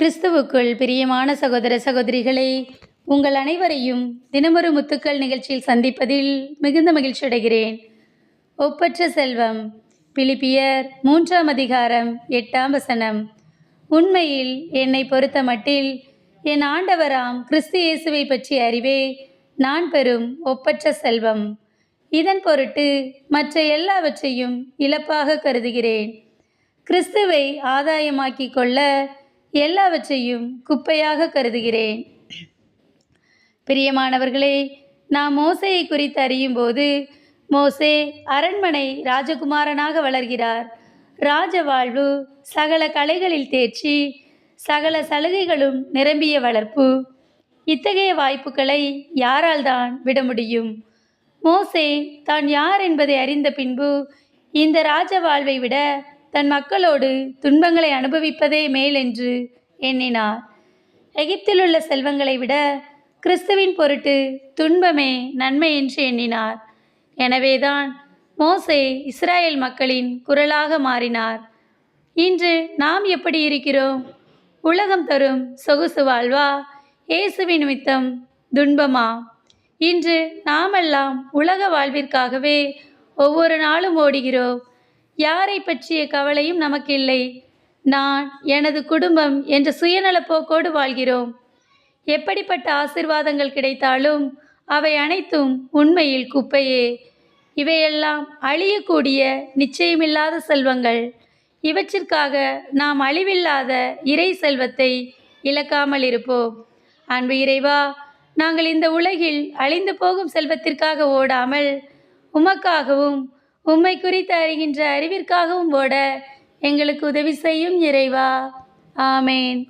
கிறிஸ்துவுக்குள் பிரியமான சகோதர சகோதரிகளை உங்கள் அனைவரையும் தினமொரு முத்துக்கள் நிகழ்ச்சியில் சந்திப்பதில் மிகுந்த மகிழ்ச்சி அடைகிறேன். ஒப்பற்ற செல்வம் பிலிப்பியர் மூன்றாம் அதிகாரம் எட்டாம் வசனம். உண்மையில் என்னை பொறுத்த மட்டில் என் ஆண்டவராம் கிறிஸ்து இயேசுவை பற்றிய அறிவே நான் பெறும் ஒப்பற்ற செல்வம். இதன் பொருட்டு மற்ற எல்லாவற்றையும் இழப்பாக கருதுகிறேன். கிறிஸ்துவை ஆதாயமாக்கி கொள்ள எல்லாவற்றையும் குப்பையாக கருதுகிறேன். பிரியமானவர்களே நாம் மோசையை குறித்து அறியும் போது மோசே அரண்மனை ராஜகுமாரனாக வளர்கிறார். ராஜ வாழ்வு சகல கலைகளில் தேர்ச்சி சகல சலுகைகளும் நிரம்பிய வளர்ப்பு. இத்தகைய வாய்ப்புகளை யாரால் தான் விட முடியும்? மோசே தான் யார் என்பதை அறிந்த பின்பு இந்த ராஜ வாழ்வை விட தன் மக்களோடு துன்பங்களை அனுபவிப்பதே மேல் என்று எண்ணினார். எகிப்தில் உள்ள செல்வங்களை விட கிறிஸ்துவின் பொருட்டு துன்பமே நன்மை என்று எண்ணினார். எனவேதான் மோசே இஸ்ராயேல் மக்களின் குரலாக மாறினார். இன்று நாம் எப்படி இருக்கிறோம்? உலகம் தரும் சொகுசு வாழ்வா? இயேசுவின் நிமித்தம் துன்பமா? இன்று நாமெல்லாம் உலக வாழ்விற்காகவே ஒவ்வொரு நாளும் ஓடுகிறோம். யாரை பற்றிய கவலையும் நமக்கில்லை. நான் எனது குடும்பம் என்ற சுயநலப்போக்கோடு வாழ்கிறோம். எப்படிப்பட்ட ஆசிர்வாதங்கள் கிடைத்தாலும் அவை அனைத்தும் உண்மையில் குப்பையே. இவையெல்லாம் அழியக்கூடிய நிச்சயமில்லாத செல்வங்கள். இவற்றிற்காக நாம் அழிவில்லாத இறை செல்வத்தை இழக்காமல் இருப்போம். அன்பு இறைவா நாங்கள் இந்த உலகில் அழிந்து போகும் செல்வத்திற்காக ஓடாமல் உமக்காகவும் உம்மை குறித்து அறிகின்ற அறிவிற்காகவும் ஓட எங்களுக்கு உதவி செய்யும் இறைவா. ஆமேன்.